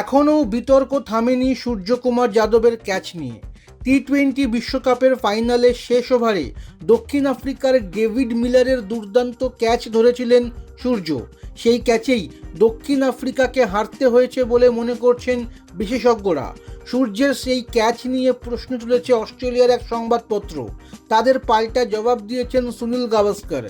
এখনও বিতর্ক থামেনি সূর্যকুমার যাদবের ক্যাচ নিয়ে। টি টোয়েন্টি বিশ্বকাপের ফাইনালে শেষ ওভারে দক্ষিণ আফ্রিকার ডেভিড মিলারের দুর্দান্ত ক্যাচ ধরেছিলেন সূর্য। সেই ক্যাচেই দক্ষিণ আফ্রিকাকে হারতে হয়েছে বলে মনে করছেন বিশেষজ্ঞরা। সূর্যের সেই ক্যাচ নিয়ে প্রশ্ন তুলেছে অস্ট্রেলিয়ার এক সংবাদপত্র। তাদের পাল্টা জবাব দিয়েছেন সুনীল গাভাস্কর।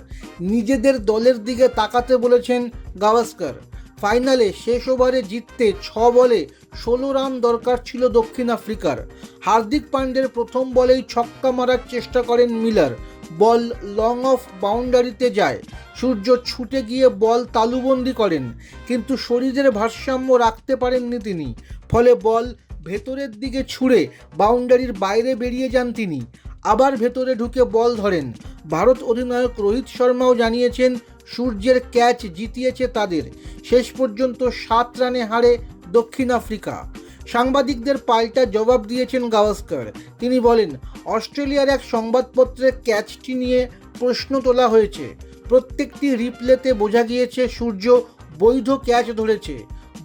নিজেদের দলের দিকে তাকাতে বলেছেন গাভাস্কর। ফাইনালে শেষ ওভারে জিততে ছ বলে ষোলো রান দরকার ছিল দক্ষিণ আফ্রিকার। হার্দিক পান্ডের প্রথম বলেই ছক্কা মারার চেষ্টা করেন মিলার। বল লং অফ বাউন্ডারিতে যায়। সূর্য ছুটে গিয়ে বল তালুবন্দি করেন, কিন্তু শরীরের ভারসাম্য রাখতে পারেননি তিনি। ফলে বল ভেতরের দিকে ছুঁড়ে বাউন্ডারির বাইরে বেরিয়ে যান তিনি। আবার ভেতরে ঢুকে বল ধরেন। ভারত অধিনায়ক রোহিত শর্মাও জানিয়েছেন সূর্যের ক্যাচ জিতিয়েছে তাদের। শেষ পর্যন্ত সাত রানে হারে দক্ষিণ আফ্রিকা। সাংবাদিকদের পাল্টা জবাব দিয়েছেন গাভাস্কর। তিনি বলেন, অস্ট্রেলিয়ার এক সংবাদপত্রে ক্যাচটি নিয়ে প্রশ্ন তোলা হয়েছে। প্রত্যেকটি রিপ্লেতে বোঝা গিয়েছে, সূর্য বৈধ ক্যাচ ধরেছে।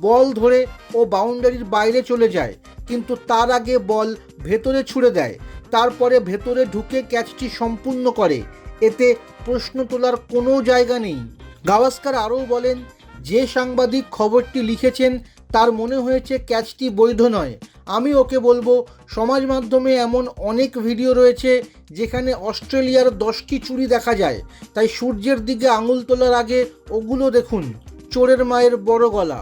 বল ধরে ও বাউন্ডারির বাইরে চলে যায়, কিন্তু তার আগে বল ভেতরে ছুড়ে দেয়। তারপরে ভেতরে ঢুকে ক্যাচটি সম্পূর্ণ করে। এতে প্রশ্ন তোলার কোনো জায়গা নেই। গাভাস্কার আরও বলেন, যে সাংবাদিক খবরটি লিখেছেন, তার মনে হয়েছে ক্যাচটি বৈধ নয়। আমি ওকে বলব, সমাজ মাধ্যমে এমন অনেক ভিডিও রয়েছে যেখানে অস্ট্রেলিয়ার দশটি চুরি দেখা যায়। তাই সূর্যের দিকে আঙুল তোলার আগে ওগুলো দেখুন, চোরের মায়ের বড় গলা।